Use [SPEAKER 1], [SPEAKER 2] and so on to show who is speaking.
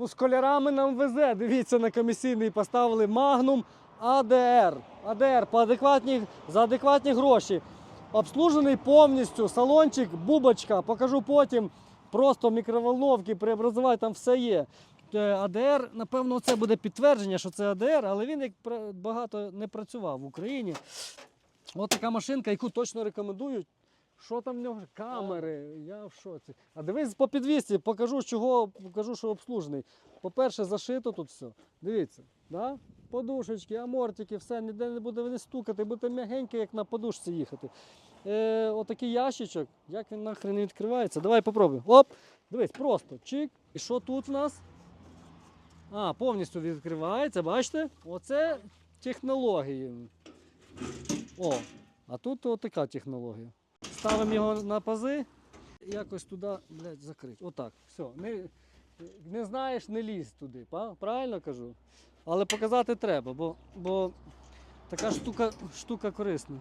[SPEAKER 1] Ну, з кольорами нам везе. Дивіться, на комісійний поставили Magnum ADR. ADR по адекватні, за адекватні гроші. Обслужений повністю, салончик, бубочка, покажу потім. Просто мікроволновки, преобразувати, там все є. Е, АДР, напевно, це буде підтвердження, що це АДР, але він як багато не працював в Україні. От така машинка, яку точно рекомендують. Що там в нього? Камери, я в шоці. А дивись по підвісці, покажу, чого, покажу, що обслужений. По-перше, зашито тут все. Дивіться, да? подушечки, амортики, все, ніде не буде не стукати, буде м'ягеньке, як на подушці їхати. Е, отакий ящичок, як він нахрен не відкривається. Давай попробуємо. Оп! Дивись, просто чик. І що тут в нас? А, повністю відкривається, бачите? Оце технології. О, а тут отака технологія. Ставимо його на пази, якось туди, блядь, закрити. Отак. Все. Не, не знаєш, не лізь туди. Правильно кажу? Але показати треба, бо, бо така штука, штука корисна.